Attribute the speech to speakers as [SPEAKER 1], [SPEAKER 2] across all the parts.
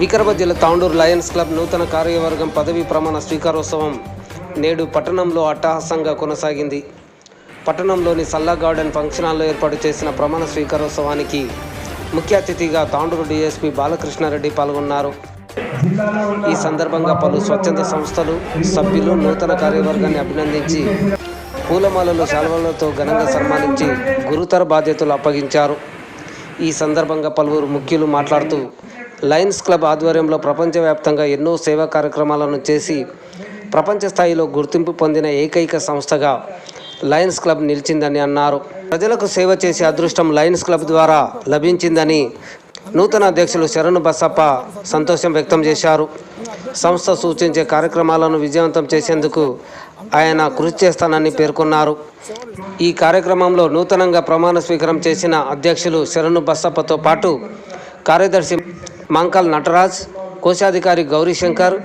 [SPEAKER 1] వికారాబాద్ జిల్లా Tandur Lions club నూతన కార్యవర్గం పదవీ ప్రమాణ స్వీకారోత్సవం నేడు పట్టణంలో అట్టహాసంగా కొనసాగింది. పట్టణంలోని సల్లా గార్డెన్ ఫంక్షన్ హాల్లో ఏర్పాటు చేసిన ప్రమాణ స్వీకారోత్సవానికి ముఖ్య అతిథిగా తాండూరు డిఎస్పీ బాలకృష్ణారెడ్డి పాల్గొన్నారు. ఈ సందర్భంగా పలు స్వచ్ఛంద సంస్థలు సభ్యులు నూతన కార్యవర్గాన్ని అభినందించి పూలమాలలు శాల్వలతో ఘనంగా సన్మానించి గురుతర బాధ్యతలు అప్పగించారు. ఈ సందర్భంగా పలువురు ముఖ్యులు మాట్లాడుతూ లయన్స్ క్లబ్ ఆధ్వర్యంలో ప్రపంచవ్యాప్తంగా ఎన్నో సేవా కార్యక్రమాలను చేసి ప్రపంచ స్థాయిలో గుర్తింపు పొందిన ఏకైక సంస్థగా లయన్స్ క్లబ్ నిలిచిందని అన్నారు. ప్రజలకు సేవ చేసే అదృష్టం లయన్స్ క్లబ్ ద్వారా లభించిందని నూతన అధ్యక్షులు శరణు బసప్ప సంతోషం వ్యక్తం చేశారు. సంస్థ సూచించే కార్యక్రమాలను విజయవంతం చేసేందుకు ఆయన కృషి చేస్తానని పేర్కొన్నారు. ఈ కార్యక్రమంలో నూతనంగా ప్రమాణ స్వీకారం చేసిన అధ్యక్షులు శరణు బసప్పతో పాటు కార్యదర్శి మంకల్ నటరాజ్ కోశాధికారి గౌరీశంకర్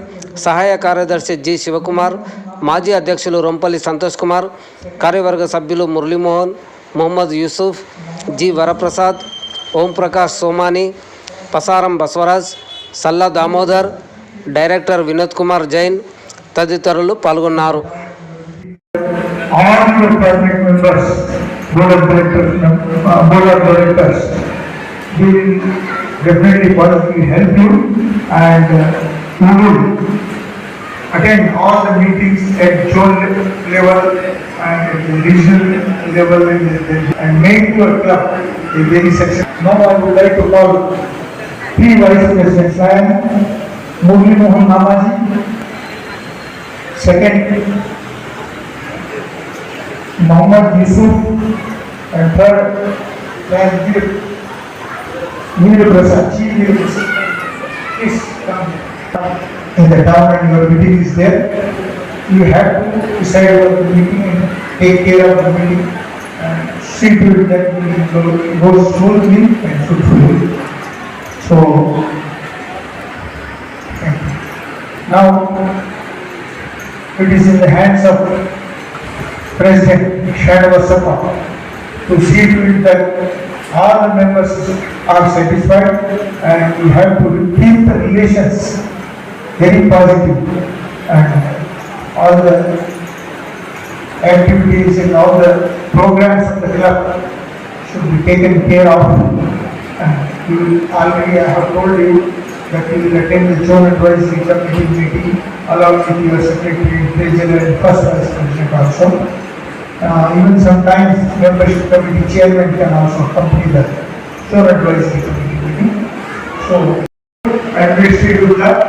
[SPEAKER 1] సహాయ కార్యదర్శి జి శివకుమార్ మాజీ అధ్యక్షులు రొంపల్లి సంతోష్ కుమార్ కార్యవర్గ సభ్యులు మురళీమోహన్ మొహమ్మద్ యూసుఫ్ జి వరప్రసాద్ ఓంప్రకాష్ సోమాని పసారం బసవరాజ్ సల్లా దామోదర్ డైరెక్టర్ వినోద్ కుమార్ జైన్ తదితరులు పాల్గొన్నారు.
[SPEAKER 2] Board of directors, board of directors, The will definitely positively help you and uh, you will attend all the meetings at zone level and at the regional level and, make your club a very successful. Now I would like to call three vice presidents, I am Murli Mohan Namaji, second Muhammad Yusuf and third Rajgir Veer Prasad, come in the town and your meeting is there. You have to decide about the meeting and take care of the meeting and see to it that meeting go- goes smoothly and fruitfully. So. Now, it is in the hands of President Shanavasapa to see to it that all the members are satisfied and we have to keep the relations very positive and all the activities and all the programs of the club should be taken care of. And will already, I have told you that we will attend the zone advisory committee meeting along with your secretary, treasurer and first vice president also. Uh, even sometimes membership committee chairman can also accompany the zone advisory committee meeting. So, administrative club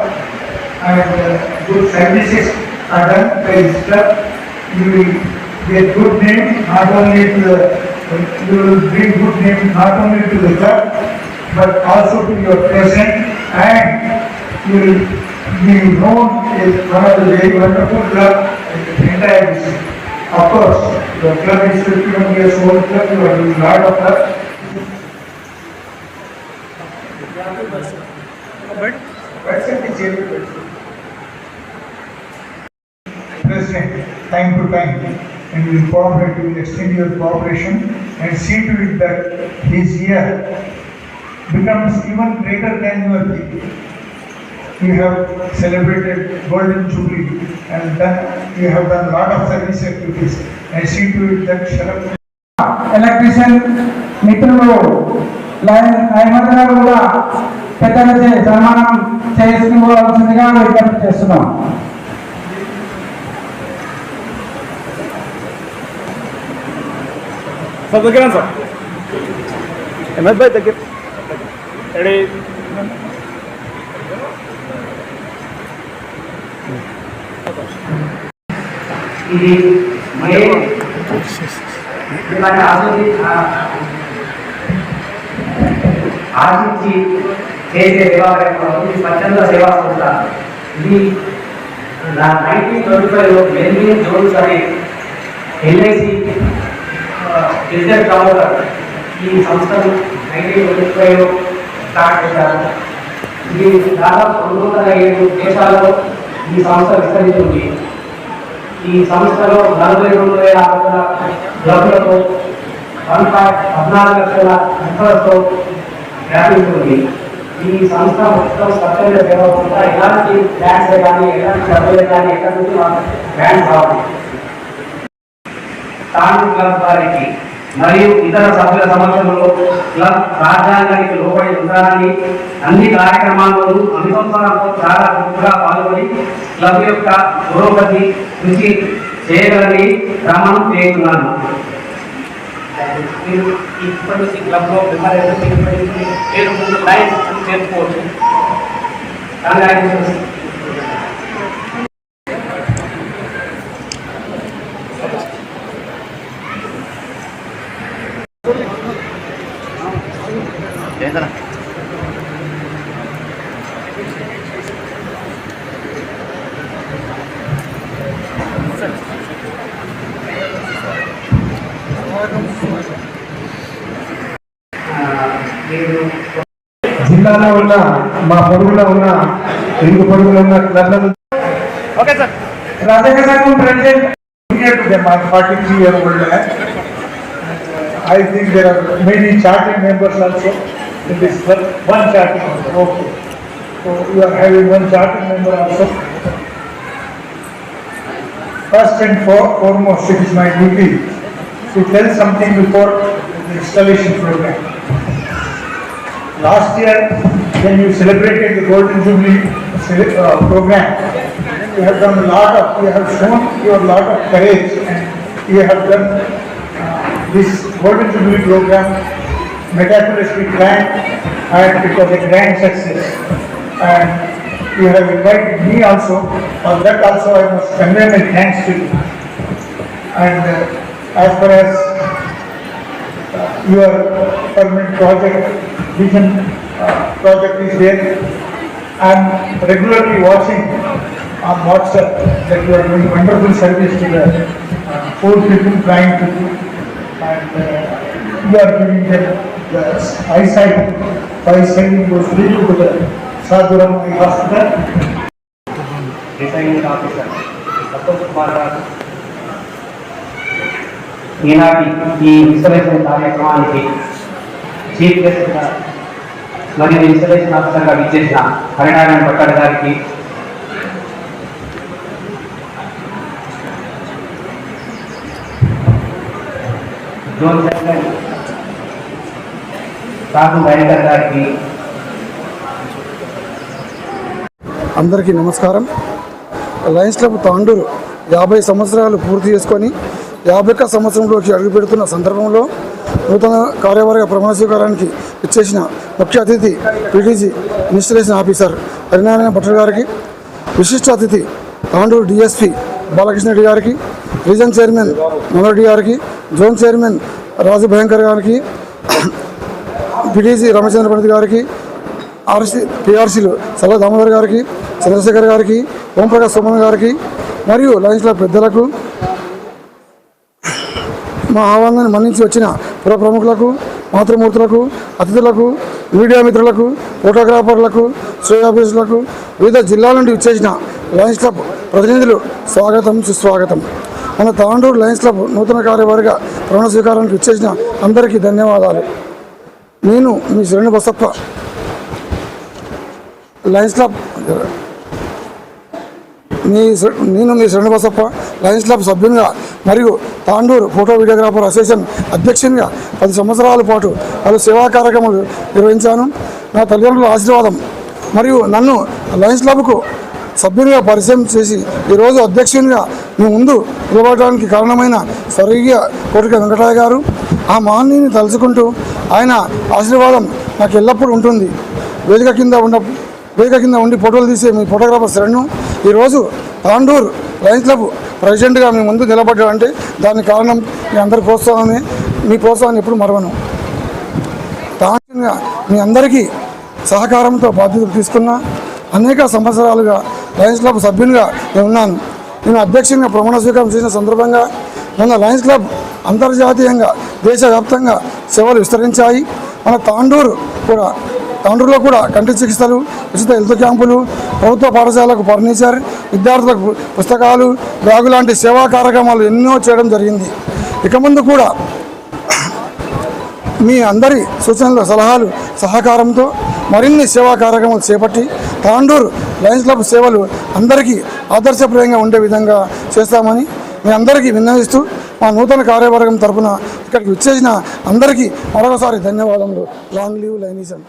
[SPEAKER 2] and uh, good services are done by club. You will get good name not only to the, you will bring good name not only to the club but also to your present and you will be known as one of the very wonderful club in the entire district. Of course, your club is 51 years old club, you are doing lot of. But, President is able. President, time to time, and we cooperate, we will extend your cooperation and see to it that his year becomes even greater than your peak. You have celebrated Golden Jubilee and then you have done a lot of service activities
[SPEAKER 3] electrician మిత్రులు అహ్మద్ గారు కూడా పెద్దలచే సన్మానం చేసుకోవాల్సిందిగా విజ్ఞప్తి చేస్తున్నాం.
[SPEAKER 4] Sir దగ్గర sir. MS భాయ్ దగ్గర. Ready.
[SPEAKER 5] ఇది మెయిన్ ఇలాంటి ఆశించి ఆశించి చేసే సేవా కార్యక్రమం ఇది స్వచ్ఛంద సేవా సంస్థ. ఇది నా నైన్టీన్ ట్వంటీ ఫైవ్లో మెయిన్ జోన్స్ అనే ఎల్ఐసి బిజినెస్ ప్రమోటర్ ఈ సంస్థను నైన్టీన్ ట్వంటీ ఫైవ్లో స్టార్ట్ చేశారు. ఇది దాదాపు రెండు వందల ఏడు దేశాల్లో ఈ సంస్థ విస్తరించింది ఈ సంస్థలో నలభై రెండు వేల ఆరు వందల డబ్బులతో వన్ పాయింట్ పద్నాలుగు లక్షల సంస్థలతో వ్యాపించింది ఈ సంస్థ మొత్తం స్వచ్ఛంద సేవ ఎలాంటి ట్యాక్స్ కానీ ఎలాంటి సభ్యులు కానీ ఎక్కడి నుంచి బ్రాండ్స్ కావాలి తాను క్లబ్ వారికి మరియు ఇతర సభ్యుల సమక్షంలో క్లబ్ రాజ్యాంగానికి లోబడి ఉండాలని అన్ని కార్యక్రమాల్లోనూ అనుసంధానంతో చాలా గుర్తుగా పాల్గొని క్లబ్ యొక్క పురోగతి కృషి చేయగలని క్రమం చేస్తున్నాను మీరు ఇప్పటి నుంచి క్లబ్లో మెంబర్ అయితే ముందు లైన్ అని మీరు
[SPEAKER 2] జిల్లాలో ఉన్న మా పొరుగులో ఉన్న ఇరుగు పొరుగులో ఉన్న క్లబ్లను
[SPEAKER 4] ఓకే సార్
[SPEAKER 3] రజక సంఘం
[SPEAKER 2] president to them, I'm forty-three year old man. I in this one charting member, okay. So you are having one charting member also. First and foremost, it is my duty to tell something before the installation program. Last year, when you celebrated the Golden Jubilee uh, program, you have done a lot of, you have shown your lot of courage and you have done uh, this Golden Jubilee program meticulously planned and it was a grand success. And you have invited me also, for that also I must convey my thanks to you. And uh, as far as uh, your permanent project, vision uh, project is there. I'm regularly watching on WhatsApp that you are doing wonderful service to the uh, poor people, trying people. And uh, you are giving them the eyesight by sending those people to the Sadhuram Eye Hospital.
[SPEAKER 5] Retaining officer Santosh Kumar garu ఈనాటి ఈ installation కార్యక్రమానికి chief గెస్ట్గా మరియు installation ఆఫీసర్గా విచ్చేసిన హరినారాయణ పట్టాడు గారికి గారికి
[SPEAKER 6] అందరికీ నమస్కారం. లయన్స్ క్లబ్ తాండూరు యాభై సంవత్సరాలు పూర్తి చేసుకొని యాభై ఒక్క సంవత్సరంలోకి అడుగుపెడుతున్న సందర్భంలో నూతన కార్యవర్గ ప్రమాణ స్వీకారానికి ఇచ్చేసిన ముఖ్య అతిథి PTG installation officer Harinarayana Bhattar గారికి విశిష్ట అతిథి తాండూరు డిఎస్పీ బాలకృష్ణరెడ్డి గారికి రీజన్ చైర్మన్ మనోరెడ్డి గారికి జోన్ చైర్మన్ రాజు భయంకర్ గారికి పిటిసి రామచంద్ర పండిత్ గారికి ఆర్సీ పిఆర్సీలు సల్ల దామోదర్ గారికి చంద్రశేఖర్ గారికి ఓంప్రకాష్ సోమన్ గారికి మరియు లయన్స్ క్లబ్ పెద్దలకు మా ఆహ్వానాన్ని మన్నించి వచ్చిన పుర ప్రముఖులకు మాతృమూర్తులకు అతిథులకు మీడియా మిత్రులకు ఫోటోగ్రాఫర్లకు శ్రేయాఫీసులకు వివిధ జిల్లాల నుండి ఇచ్చేసిన లయన్స్ క్లబ్ ప్రతినిధులు స్వాగతం సుస్వాగతం. మన తాండూరు లయన్స్ క్లబ్ నూతన కార్యవర్గ ప్రమాణ స్వీకారానికి ఇచ్చేసిన అందరికీ ధన్యవాదాలు. నేను మీ శ్రేణు బసప్ప. లయన్స్ క్లబ్ మీ నేను మీ శ్రేణు బసప్ప. లయన్స్ క్లబ్ సభ్యునిగా మరియు తాండూరు ఫోటో వీడియోగ్రాఫర్ అసోసియేషన్ అధ్యక్షునిగా పది సంవత్సరాల పాటు పలు సేవా కార్యక్రమాలు నిర్వహించాను. నా తల్లిదండ్రుల ఆశీర్వాదం మరియు నన్ను లయన్స్ క్లబ్కు సభ్యునిగా పరిచయం చేసి ఈరోజు అధ్యక్షునిగా మీ ముందు నిలబడడానికి కారణమైన స్వర్గీయ కోటిక వెంకటయ్య గారు ఆ మహనీయుని తలుచుకుంటూ ఆయన ఆశీర్వాదం నాకు ఎల్లప్పుడూ ఉంటుంది. వేదిక కింద ఉన్న వేదిక కింద ఉండి ఫోటోలు తీసే మీ ఫోటోగ్రాఫర్ శరణు ఈరోజు తాండూర్ లయన్స్ క్లబ్ ప్రెసిడెంట్గా మీ ముందు నిలబడ్డాడంటే దానికి కారణం మీ అందరి ప్రోత్సాహమే మీ ప్రోత్సాహాన్ని ఎప్పుడు మరవను. తాండూరుగా మీ అందరికీ సహకారంతో బాధ్యతలు తీసుకున్న అనేక సంవత్సరాలుగా లయన్స్ క్లబ్ సభ్యునిగా నేను ఉన్నాను. నేను అధ్యక్షునిగా ప్రమాణ స్వీకారం చేసిన సందర్భంగా మన లయన్స్ క్లబ్ అంతర్జాతీయంగా దేశవ్యాప్తంగా సేవలు విస్తరించాయి. మన తాండూరు కూడా తాండూరులో కూడా కంటి చికిత్సలు ఉచిత హెల్త్ క్యాంపులు ప్రభుత్వ పాఠశాలకు ఫర్నిచర్ విద్యార్థులకు పుస్తకాలు బ్యాగు లాంటి సేవా కార్యక్రమాలు ఎన్నో చేయడం జరిగింది. ఇక ముందు కూడా మీ అందరి సూచనలు సలహాలు సహకారంతో మరిన్ని సేవా కార్యక్రమాలు చేపట్టి తాండూరు లయన్స్ క్లబ్ సేవలు అందరికీ ఆదర్శప్రాయంగా ఉండే విధంగా చేస్తామని మీ అందరికీ విన్నవిస్తూ మా నూతన కార్యవర్గం తరఫున ఇక్కడికి విచ్చేసిన అందరికీ మరొకసారి ధన్యవాదములు. Long leave లైనిజం